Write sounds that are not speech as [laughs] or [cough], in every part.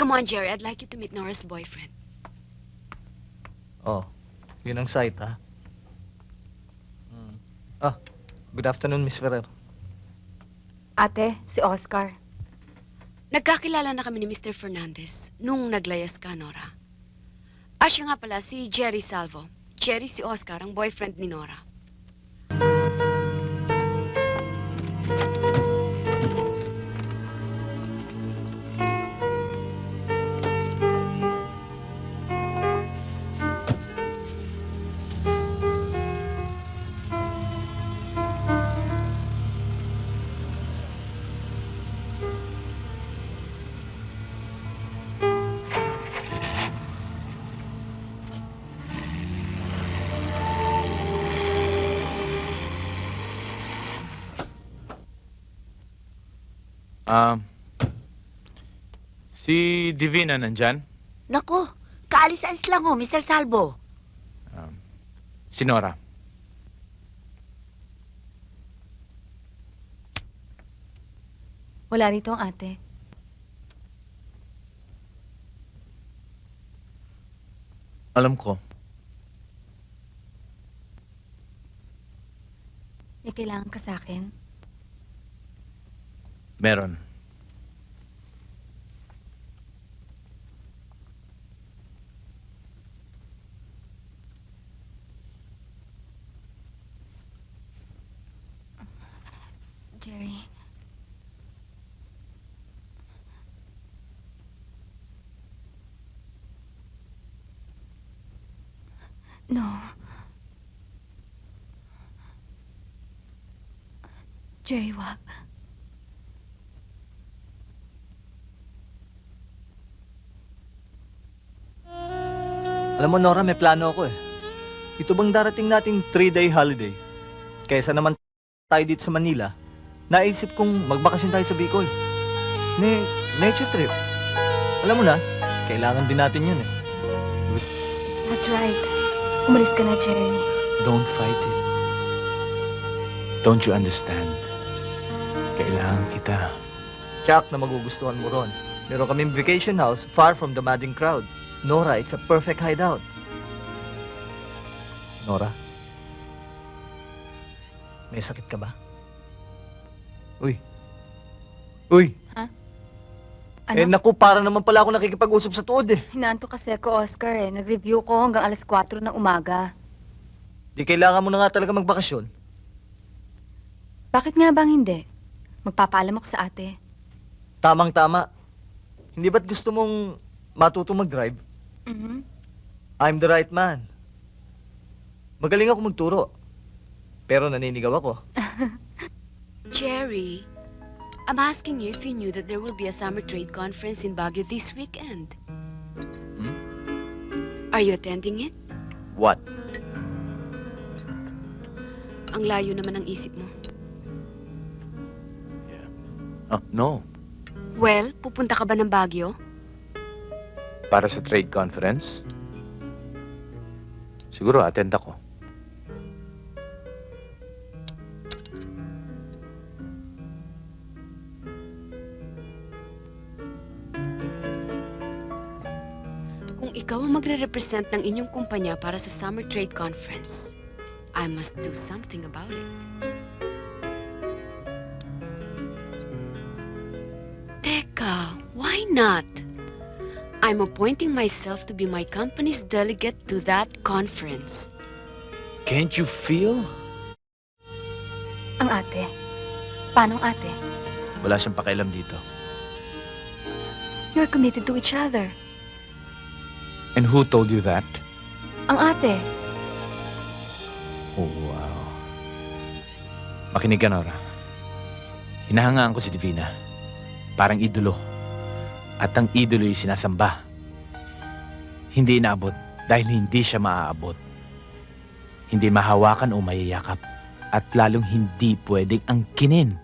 Come on, Jerry. I'd like you to meet Nora's boyfriend. Oh, yun ang site, ha? Hmm. Ah, good afternoon, Miss Ferrer. Ate, si Oscar. Nagkakilala na kami ni Mr. Fernandez nung naglayas ka, Nora. Ah, siya nga pala, si Jerry Salvo. Jerry, si Oscar, ang boyfriend ni Nora. Um, si Divina nandyan? Naku, kaalis-alis lang ho, Mr. Salvo. Um, si Nora. Wala rito ang ate. Alam ko. May kailangan ka sa akin. Meron. Jerry. No. Jerry, wag. Alam mo, Nora, may plano ako eh. Ito bang darating nating three-day holiday? Kaysa naman tayo dito sa Manila, naisip kong magbakasyon tayo sa Bicol. May nature trip. Alam mo na, kailangan din natin yun eh. That's right. Umalis ka na, Jerry. Don't fight it. Don't you understand? Kailangan kita. Chuck na magugustuhan mo ron. Meron kaming vacation house far from the madding crowd. Nora, it's a perfect hideout. Nora? May sakit ka ba? Uy. Uy! Ano? Eh naku, para naman pala ako nakikipag-usap sa tuod eh. Hinanto kasi ako, Oscar eh. Nag-review ko hanggang alas 4 ng umaga. Di kailangan mo na nga talaga magbakasyon. Bakit nga bang hindi? Magpapaalam ako sa ate. Tamang-tama. Hindi ba't gusto mong matutong mag-drive? Mhm. I'm the right man. Magaling ako magturo. Pero naninigaw ako. [laughs] Jerry, I'm asking you if you knew that there will be a summer trade conference in Baguio this weekend. Hmm? Are you attending it? What? Ang layo naman ng isip mo. Oh, no. Well, pupunta ka ba ng Baguio? Para sa trade conference? Siguro attend ako. Kung ikaw ang magre-represent ng inyong kumpanya para sa Summer Trade Conference, I must do something about it. Teka, why not? I'm appointing myself to be my company's delegate to that conference. Can't you feel? Ang ate. Paano ang ate? Wala siyang pakialam dito. You're committed to each other. And who told you that? Ang ate. Oh, wow. Makinig ka, Nora. Hinahangaan ko si Divina. Parang idolo. At ang idolo'y sinasamba. Hindi inaabot dahil hindi siya maaabot. Hindi mahawakan o mayayakap. At lalong hindi pwedeng angkinin.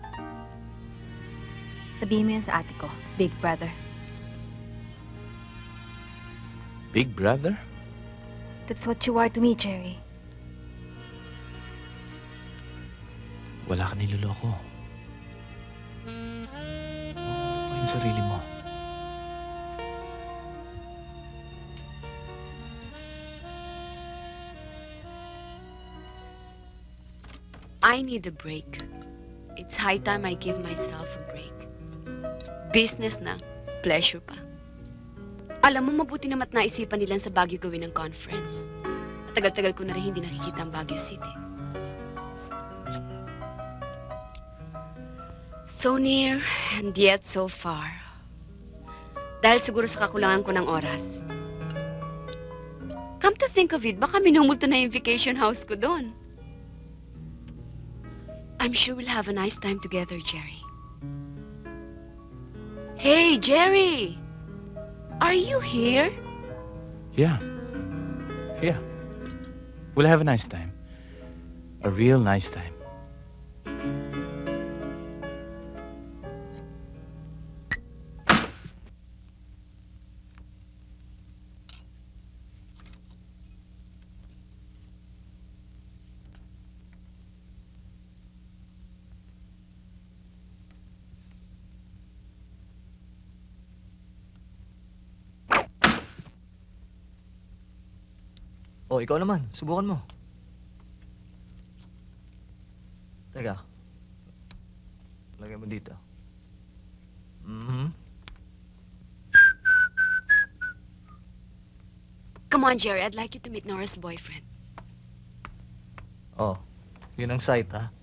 Sabihin mo yan sa ate ko, big brother. Big brother? That's what you are to me, Jerry. Wala ka niloloko. Oo, yung sarili mo. I need a break. It's high time I give myself a break. Business na, pleasure pa. Alam mo, mabuti namat naisipan nilang sa Baguio gawin ng conference. Matagal-tagal ko na rin hindi nakikita ang Baguio City. So near and yet so far. Dahil siguro sa kakulangan ko ng oras. Come to think of it, baka minumulto na yung vacation house ko doon. I'm sure we'll have a nice time together, Jerry. Hey, Jerry! Are you here? Yeah. Yeah. We'll have a nice time. A real nice time. Oh, ikaw naman. Subukan mo. Teka. Lagay mo dito. Mhm. Come on, Jerry. I'd like you to meet Nora's boyfriend. Oh, yun ang site, ha?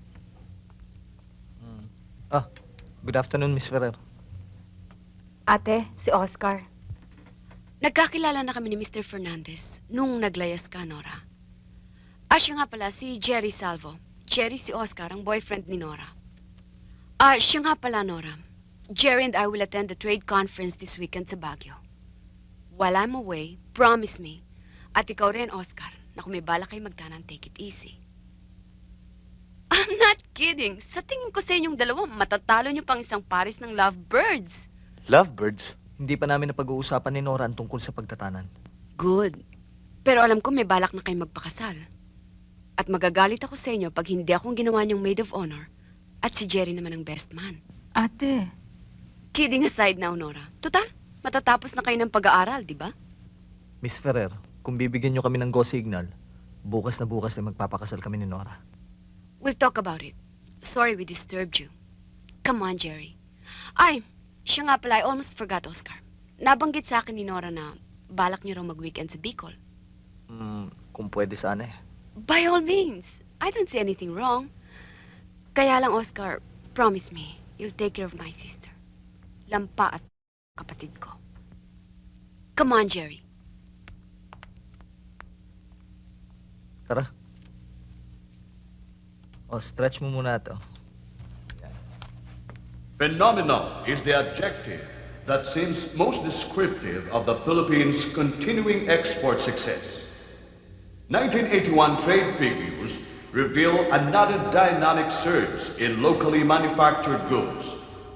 Mm. Ah, good afternoon, Miss Ferrer. Ate, si Oscar. Nagkakilala na kami ni Mr. Fernandez nung naglayas ka, Nora. Ah, siya nga pala, si Jerry Salvo. Jerry si Oscar, ang boyfriend ni Nora. Ah, siya nga pala, Nora. Jerry and I will attend the trade conference this weekend sa Baguio. While I'm away, promise me, at ikaw rin, Oscar, na kung may balak kayo magtanan, take it easy. I'm not kidding. Sa tingin ko sa inyong dalawa, matatalo niyo pang isang pares ng lovebirds. Lovebirds. Hindi pa namin napag-uusapan ni Nora ang tungkol sa pagtatanan. Good. Pero alam ko may balak na kayo magpakasal. At magagalit ako sa inyo pag hindi akong ginawa niyong maid of honor at si Jerry naman ang best man. Ate. Kidding aside now, Nora. Total, matatapos na kayo ng pag-aaral, di ba? Miss Ferrer, kung bibigyan nyo kami ng go signal, bukas na bukas na magpapakasal kami ni Nora. We'll talk about it. Sorry we disturbed you. Come on, Jerry. Ay, siya nga pala, I almost forgot, Oscar. Nabanggit sa akin ni Nora na balak niyo raw mag-weekend sa Bicol. Mm, kung pwede sana eh. By all means. I don't see anything wrong. Kaya lang, Oscar, promise me, you'll take care of my sister. Lampa at kapatid ko. Come on, Jerry. Tara. O, stretch mo muna to. Phenomenal is the adjective that seems most descriptive of the Philippines' continuing export success. 1981 trade figures reveal another dynamic surge in locally manufactured goods,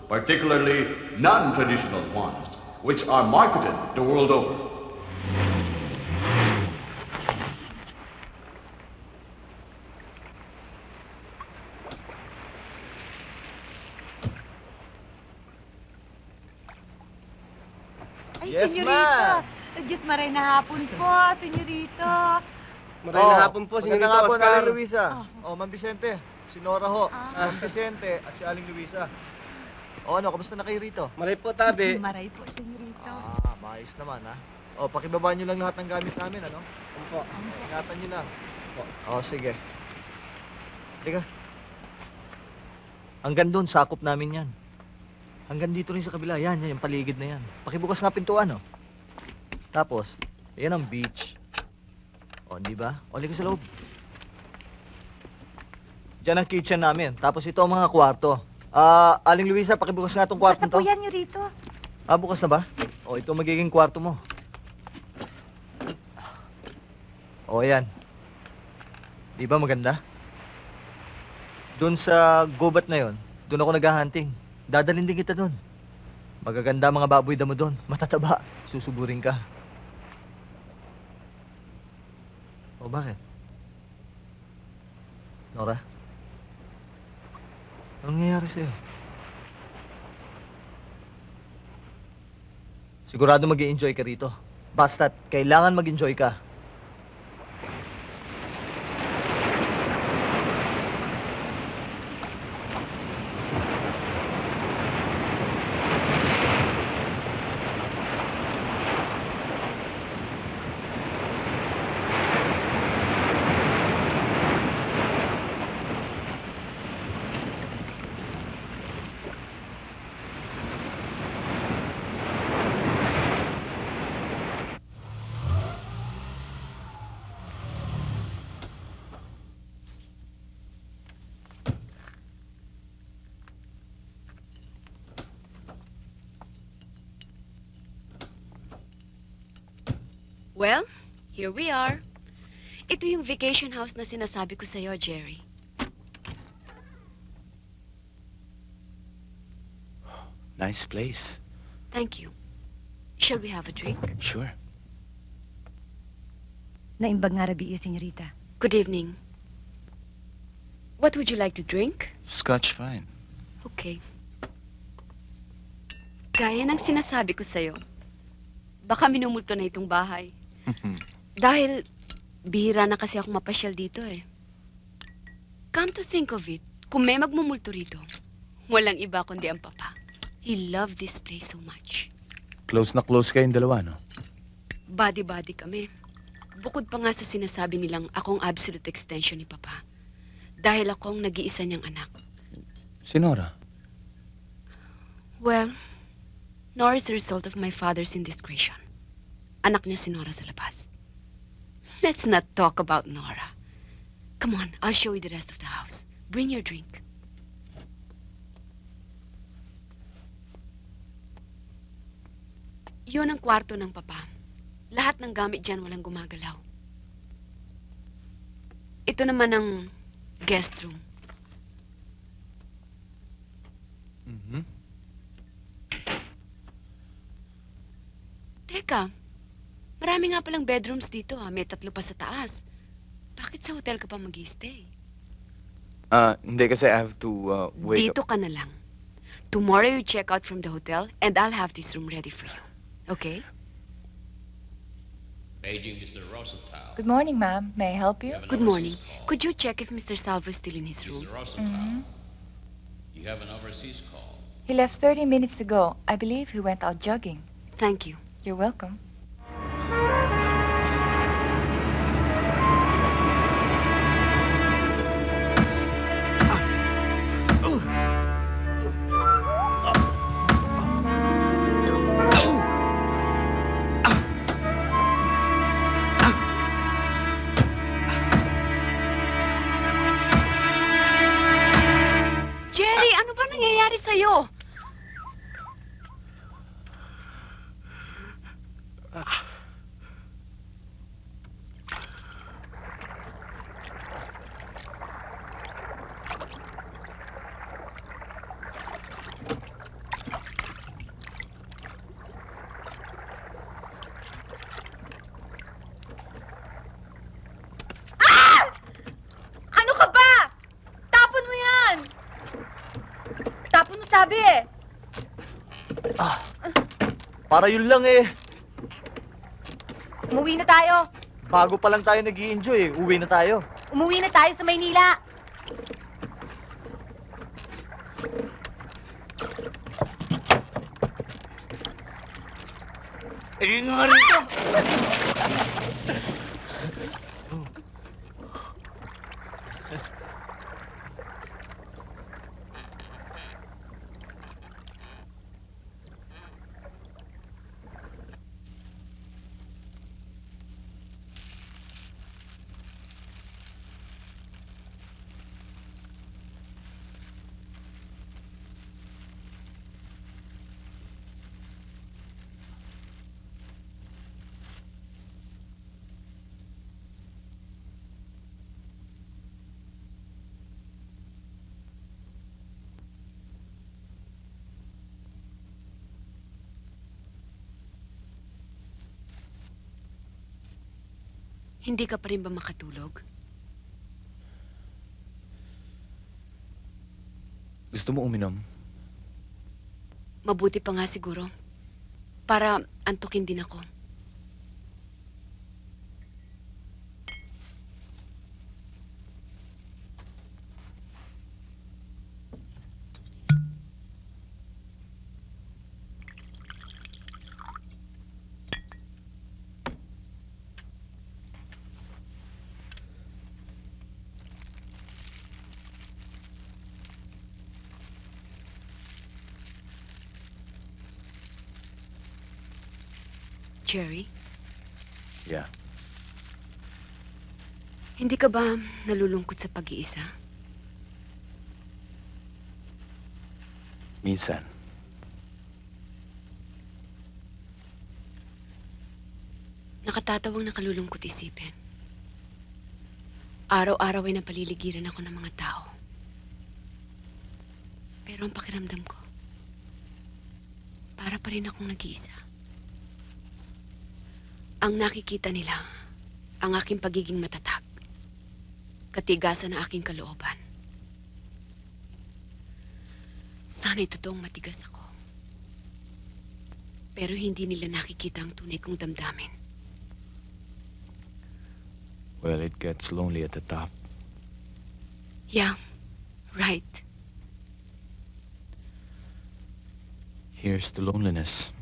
particularly non-traditional ones, which are marketed the world over. Maray na hapon po, senyorito. Maraming na hapon po, Magandang Senyorito hapon, Oscar. Aling Luisa. Oh, Ma'am Vicente. Si Nora ho. Ah. Si Ma'am Vicente at si Aling Luisa. O ano, kamusta na kayo rito? Maray po, tabi. [laughs] Maray po, senyorito. Ah, maayos naman ha. O, pakibaba nyo lang lahat ng gamit namin, ano? Opo. Ingatan nyo lang. O, sige. Teka. Hanggang doon, sakop namin yan. Hanggang dito rin sa kabila, yan, yan, yung paligid na yan. Pakibukas nga pintuan, oh. Tapos, yan ang beach. O, di ba? O, liga sa loob. Diyan ang kitchen namin. Tapos ito ang mga kwarto. Ah, Aling Luisa, pakibukas nga itong kwarto to. yan, senyorito. Ah, bukas na ba? O, ito ang magiging kwarto mo. O, yan. Di ba maganda? Doon sa gubat na yon, doon ako naghahunting. Dadalhin din kita doon. Magaganda mga baboy damo doon. Matataba. Susuburin ka. O, bakit? Nora? Anong nangyayari sa'yo? Sigurado mag enjoy ka rito. Basta't kailangan mag-enjoy ka. Well, here we are. Ito yung vacation house na sinasabi ko sa'yo, Jerry. Nice place. Thank you. Shall we have a drink? Sure. Naimbag nga rabi iya, senyorita. Good evening. What would you like to drink? Scotch fine. Okay. Gaya ng sinasabi ko sa'yo, baka minumulto na itong bahay. Dahil bihira na kasi ako mapasyal dito eh. Come to think of it, kung may magmumulto rito, walang iba kundi ang papa. He loved this place so much. close na close kayong dalawa, no? Body-body kami. Bukod pa nga sa sinasabi nilang akong absolute extension ni papa. Dahil akong nag-iisa niyang anak. Si Nora. Well, Nora is the result of my father's indiscretion. Anak niya si Nora sa labas. Let's not talk about Nora. Come on, I'll show you the rest of the house. Bring your drink. Yun ang kwarto ng papa. Lahat ng gamit dyan walang gumagalaw. Ito naman ang guest room. Mm-hmm. Teka, marami nga palang bedrooms dito ha. May tatlo pa sa taas. Bakit sa hotel ka pa mag stay Ah, hindi kasi I have to uh, wake Dito ka na lang. Tomorrow you check out from the hotel and I'll have this room ready for you. Okay? Paging Mr. Rosenthal. Good morning, ma'am. May I help you? Good morning. Could you check if Mr. Salvo is still in his room? Mr. Rosenthal. You have an overseas call. He left 30 minutes ago. I believe he went out jogging. Thank you. You're welcome. Sabi eh. Para yun lang eh. Umuwi na tayo. Bago pa lang tayo nag enjoy eh. Uwi na tayo. Umuwi na tayo sa Maynila. Eh nga rito. [laughs] Hindi ka pa rin ba makatulog? Gusto mo uminom? Mabuti pa nga siguro. Para antukin din ako. Jerry, Yeah. hindi ka ba nalulungkot sa pag-iisa? Minsan. Nakatatawang nakalulungkot isipin. Araw-araw ay napaliligiran ako ng mga tao. Pero ang pakiramdam ko, para pa rin akong nag-iisa. Ang nakikita nila, ang aking pagiging matatag. Katigasan ng aking kalooban. Sana'y totoong matigas ako. Pero hindi nila nakikita ang tunay kong damdamin. Well, it gets lonely at the top. Yeah, right. Here's the loneliness.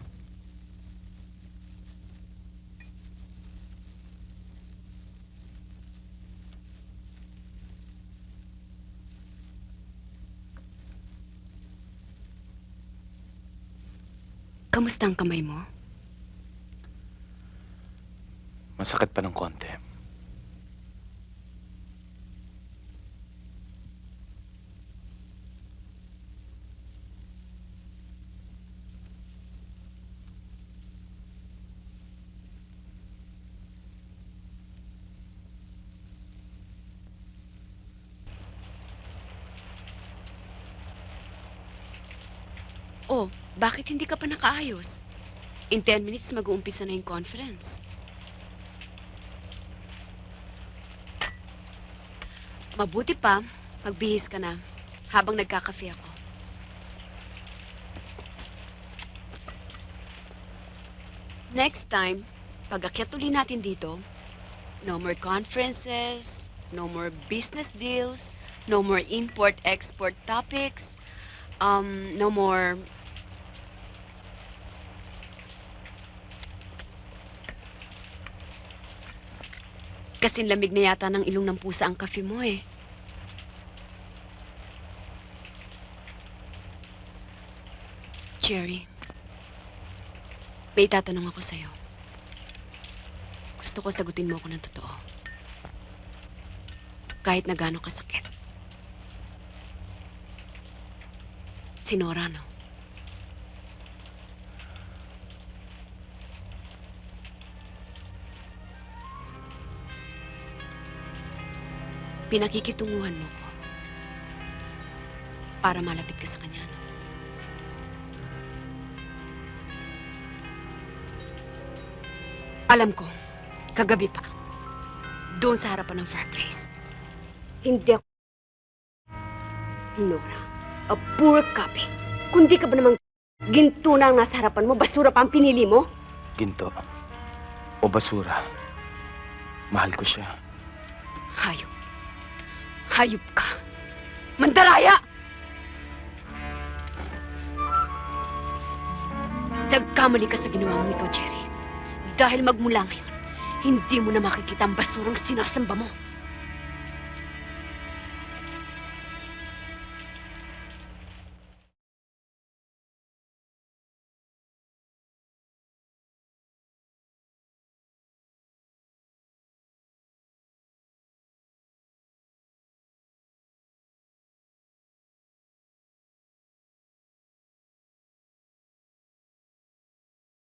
Kamusta ang kamay mo? Masakit pa ng konti. Oh, bakit hindi ka pa nakaayos? In 10 minutes mag-uumpisa na yung conference. Mabuti pa, magbihis ka na habang nagkakafe ako. Next time, pag akyat uli natin dito, no more conferences, no more business deals, no more import-export topics, um, no more Kasing lamig na yata ng ilong ng pusa ang kafe mo eh. Jerry, may tatanong ako sa'yo. Gusto ko sagutin mo ako ng totoo. Kahit na gaano kasakit. Si Nora, no? Pinakikitunguhan mo ko. Para malapit ka sa kanya, no? Alam ko, kagabi pa, doon sa harapan ng fireplace. Hindi ako Nora, a poor copy. Kundi ka ba namang ginto na ang nasa harapan mo, basura pa ang pinili mo? Ginto. O basura. Mahal ko siya. Hayop. Hayop ka. Mandaraya! Nagkamali ka sa ginawa mo ito, Jerry. Dahil magmula ngayon, hindi mo na makikita ang basurang sinasamba mo.